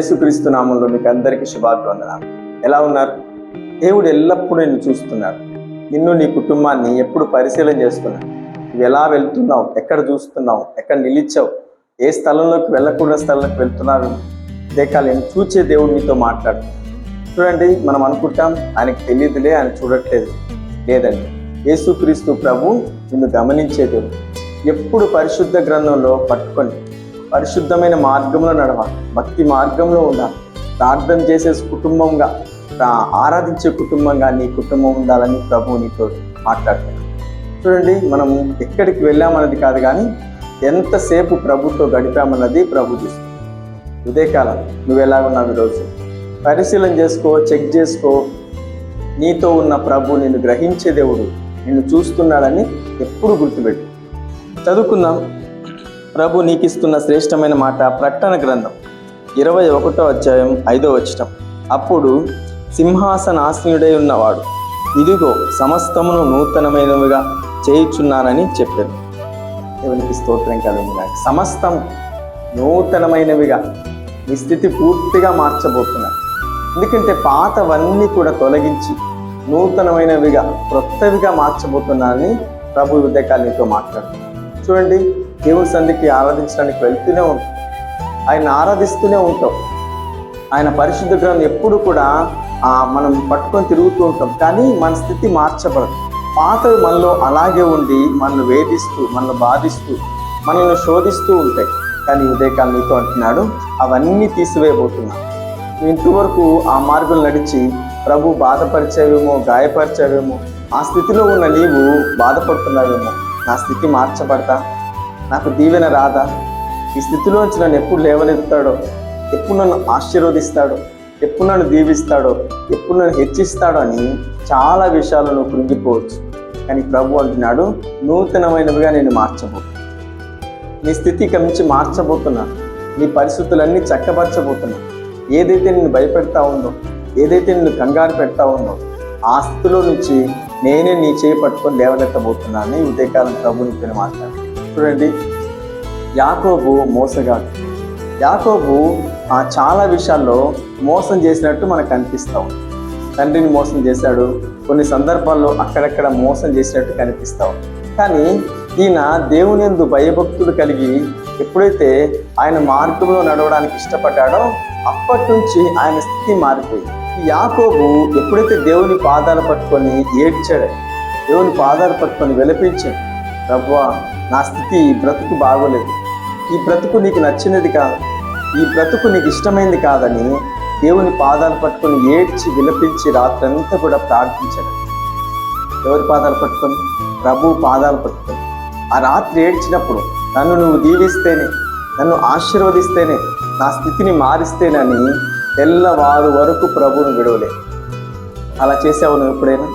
యేసుక్రీస్తు నామంలో మీకు అందరికీ శుభాభివందనాలు. ఎలా ఉన్నారు? దేవుడు ఎల్లప్పుడూ నిన్ను చూస్తున్నాడు నిన్ను నీ కుటుంబాన్ని ఎప్పుడు పరిశీలన చేస్తున్నాడు నువ్వు ఎలా వెళ్తున్నావు? ఎక్కడ చూస్తున్నావు? ఎక్కడ నిలిచావు? ఏ స్థలంలోకి వెళ్ళకూడని స్థలంలోకి వెళ్తున్నావు ఇదే చూచే దేవుడు నీతో మాట్లాడు చూడండి మనం అనుకుంటాం ఆయనకు తెలియదులే ఆయన చూడట్లేదు. లేదండి. యేసుక్రీస్తు ప్రభు నిన్ను గమనించే దేవుడు. ఎప్పుడు పరిశుద్ధ గ్రంథంలో పట్టుకొని పరిశుద్ధమైన మార్గంలో నడవాలి. భక్తి మార్గంలో ఉండాలి. ప్రార్థన చేసే కుటుంబంగా ఆరాధించే కుటుంబంగా నీ కుటుంబం ఉండాలని ప్రభు నీతో మాట్లాడుతున్నాడు. చూడండి మనం ఎక్కడికి వెళ్ళామన్నది కాదు కానీ ఎంతసేపు ప్రభుతో గడిపామన్నది ప్రభు చూస్తుంది. ఉదయకాలం నువ్వు ఎలా ఉన్నావు ఈరోజు పరిశీలన చేసుకో చెక్ చేసుకో. నీతో ఉన్న ప్రభు నిన్ను గ్రహించే దేవుడు నిన్ను చూస్తున్నాడని ఎప్పుడు గుర్తుపెట్టు. చదువుకుందాం. ప్రభు నీకు ఇస్తున్న శ్రేష్టమైన మాట ప్రకటన గ్రంథం ఇరవై ఒకటో అధ్యాయం ఐదో వచ్చిన అప్పుడు సింహాసనాసీనుడై ఉన్నవాడు ఇదిగో సమస్తమును నూతనమైనవిగా చేయుచున్నానని చెప్పారు దేవునికి స్తోత్రం కలుగుగా సమస్తం నూతనమైనవిగా నీ స్థితి పూర్తిగా మార్చబోతున్నా ఎందుకంటే పాతవన్నీ కూడా తొలగించి నూతనమైనవిగా క్రొత్తవిగా మార్చబోతున్నానని ప్రభు ఉదయకాలు నీతో చూడండి దేవుడి సంధికి ఆరాధించడానికి వెళ్తూనే ఉంటాం. ఆయన ఆరాధిస్తూనే ఉంటాం. ఆయన పరిశుద్ధ గ్రంథం ఎప్పుడు కూడా మనం పట్టుకొని తిరుగుతూ ఉంటాం. కానీ మన స్థితి మార్చబడదు. పాతవి మనలో అలాగే ఉండి మనల్ని వేధిస్తూ మనల్ని బాధిస్తూ మనల్ని శోధిస్తూ ఉంటాయి. కానీ ఉదయకాలం నీతో అంటున్నాడు అవన్నీ తీసివేయబోతున్నా. ఇంతవరకు ఆ మార్గం నడిచి ప్రభు బాధపరిచేవేమో గాయపరిచేవేమో ఆ స్థితిలో ఉన్న నీవు బాధపడుతున్నావేమో నా స్థితి మార్చబడతా? నాకు దీవెన రాదా ఈ స్థితిలోంచి నన్ను ఎప్పుడు లేవనెత్తాడో ఎప్పుడు నన్ను ఆశీర్వదిస్తాడో ఎప్పుడు నన్ను దీవిస్తాడో ఎప్పుడు నన్ను హెచ్చిస్తాడో అని చాలా విషయాలు నువ్వు కృంగిపోవచ్చు. కానీ ప్రభు అంటున్నాడు నూతనమైనవిగా నేను మార్చబో నీ స్థితి ఇక నుంచి మార్చబోతున్నా. నీ పరిస్థితులన్నీ చక్కపరచబోతున్నా. ఏదైతే నిన్ను భయపెడతా ఉందో ఏదైతే నిన్ను కంగారు పెడతా ఉందో ఆ స్థితిలో నుంచి నేనే నీ చేయి పట్టుకొని లేవనెత్తబోతున్నాను ఉదయకాలం ప్రభు మాట్లాడు చూడండి. యాకోబు మోసగాడు. యాకోబు ఆ చాలా విషయాల్లో మోసం చేసినట్టు మనకు కనిపిస్తాం తండ్రిని మోసం చేశాడు. కొన్ని సందర్భాల్లో అక్కడక్కడ మోసం చేసినట్టు కనిపిస్తాం కానీ ఈయన దేవుని ఎందు భయభక్తులు కలిగి ఎప్పుడైతే ఆయన మార్గంలో నడవడానికి ఇష్టపడ్డాడో అప్పటి నుంచి ఆయన స్థితి మారిపోయింది. యాకోబు ఎప్పుడైతే దేవుని పాదాలు పట్టుకొని ఏడ్చాడు దేవుని పాదాలు పట్టుకొని విలపించాడు రవ్వా నా స్థితి ఈ బ్రతుకు బాగోలేదు. ఈ బ్రతుకు నీకు నచ్చినది కాదు. ఈ బ్రతుకు నీకు ఇష్టమైంది కాదని దేవుని పాదాలు పట్టుకొని ఏడ్చి విలపించి రాత్రంతా కూడా ప్రార్థించాడు. ఎవరి పాదాలు పట్టుకొని? ప్రభు పాదాలు పట్టుకొని. ఆ రాత్రి ఏడ్చినప్పుడు నన్ను నువ్వు దీవిస్తేనే నన్ను ఆశీర్వదిస్తేనే నా స్థితిని మారిస్తేనని తెల్లవారు వరకు ప్రభువును విడవలే. అలా చేసావు నువ్వు ఎప్పుడైనా?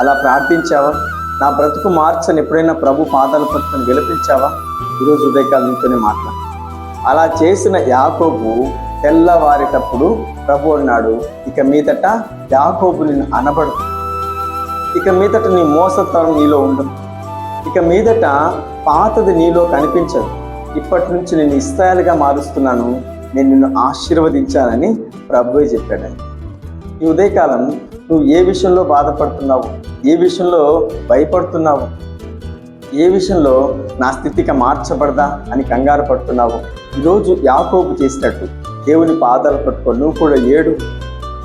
అలా ప్రార్థించావా? నా బ్రతుకు మార్చని ఎప్పుడైనా ప్రభు పాదాల పట్టుకుని విలపించావా ఈరోజు ఉదయకాలం నీతోనే మాట్లాడు. అలా చేసిన యాకోబు తెల్లవారేటప్పుడు ప్రభు అన్నాడు ఇక మీదట యాకోబు నిన్ను అనబడు ఇక మీదట నీ మోసతరం నీలో ఉండదు. ఇక మీదట పాతది నీలో కనిపించదు. ఇప్పటి నుంచి నేను ఇస్తాయాలుగా మారుస్తున్నాను. నేను నిన్ను ఆశీర్వదించానని ప్రభువే చెప్పాడు ఈ ఉదయకాలం నువ్వు ఏ విషయంలో బాధపడుతున్నావు? ఏ విషయంలో భయపడుతున్నావు? ఏ విషయంలో నా స్థితికి మార్చబడదా అని కంగారు పడుతున్నావు? ఈరోజు యాకోబు చేసినట్టు దేవుని పాదాలు పట్టుకో నువ్వు కూడా ఏడు.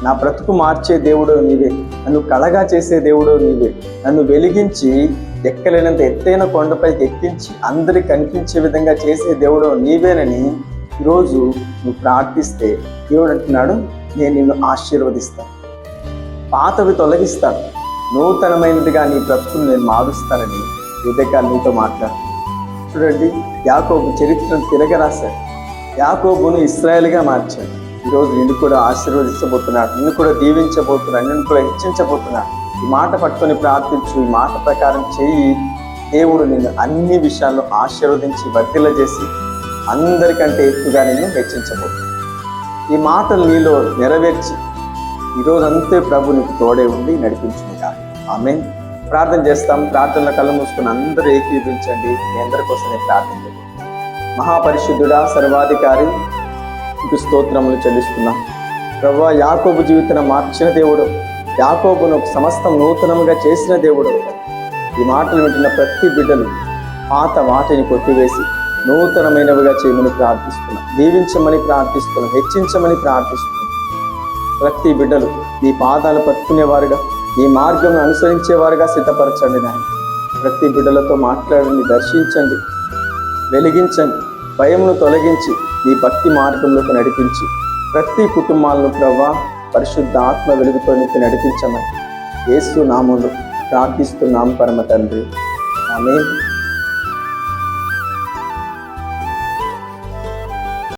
నా బ్రతుకు మార్చే దేవుడు నీవే. నన్ను కళగా చేసే దేవుడు నీవే. నన్ను వెలిగించి ఎక్కలేనంత ఎత్తైన కొండపైకి ఎక్కించి అందరికి కనిపించే విధంగా చేసే దేవుడు నీవేనని ఈరోజు నువ్వు ప్రార్థిస్తే దేవుడు అంటున్నాడు నేను నిన్ను ఆశీర్వదిస్తాను. పాతవి తొలగిస్తాను. నూతనమైనదిగా నీ బ్రతుకును నేను మారుస్తానని ఉదయకాలు నీతో మాట్లాడు చూడండి యాకోబు చరిత్రను తిరగరాశాడు. యాకోబును ఇస్రాయల్గా మార్చాడు. ఈరోజు నిన్ను కూడా ఆశీర్వదించబోతున్నాడు నిన్ను కూడా దీవించబోతున్నాడు నిన్ను కూడా హెచ్చించబోతున్నాడు. ఈ మాట పట్టుకొని ప్రార్థించు ఈ మాట ప్రకారం చేయి. దేవుడు నిన్ను అన్ని విషయాల్లో ఆశీర్వదించి వర్తిల్ల చేసి అందరికంటే ఎక్కువగా నిన్ను హెచ్చించబోతున్నాడు. ఈ మాటలు నీలో నెరవేర్చి ఈరోజు అంతే ప్రభు నీకు తోడే ఉండి నడిపించుకుంటా ఆమె ప్రార్థన చేస్తాం. ప్రార్థనలో కళ్ళు మూసుకుని అందరూ ఏకీభవించండి. మీ అందరి కోసం నేను ప్రార్థన చేయండి మహాపరిశుద్ధుడా సర్వాధికారి ఇక స్తోత్రములు చెల్లిస్తున్నాం. ప్రభా యాకోబు జీవితం మార్చిన దేవుడు. యాకోబును సమస్తం నూతనముగా చేసిన దేవుడు. ఈ మాటలు వింటున్న ప్రతి బిడ్డలు పాత వాటిని కొట్టివేసి నూతనమైనవిగా చేయమని ప్రార్థిస్తున్నాం. దీవించమని ప్రార్థిస్తున్నాం. హెచ్చించమని ప్రార్థిస్తున్నాం. ప్రతి బిడ్డలు ఈ పాదాలు పట్టుకునేవారుగా. ఈ మార్గం అనుసరించేవారుగా సిద్ధపరచండి నాయన. ప్రతి బిడ్డలతో మాట్లాడండి దర్శించండి వెలిగించండి భయమును తొలగించి ఈ భక్తి మార్గంలోకి నడిపించి ప్రతి కుటుంబాలను ప్రభా పరిశుద్ధ ఆత్మ వెలుగుతో నీకు నడిపించమని ఏసు నామంలో ప్రార్థిస్తున్నాం పరమ తండ్రి. ఆమె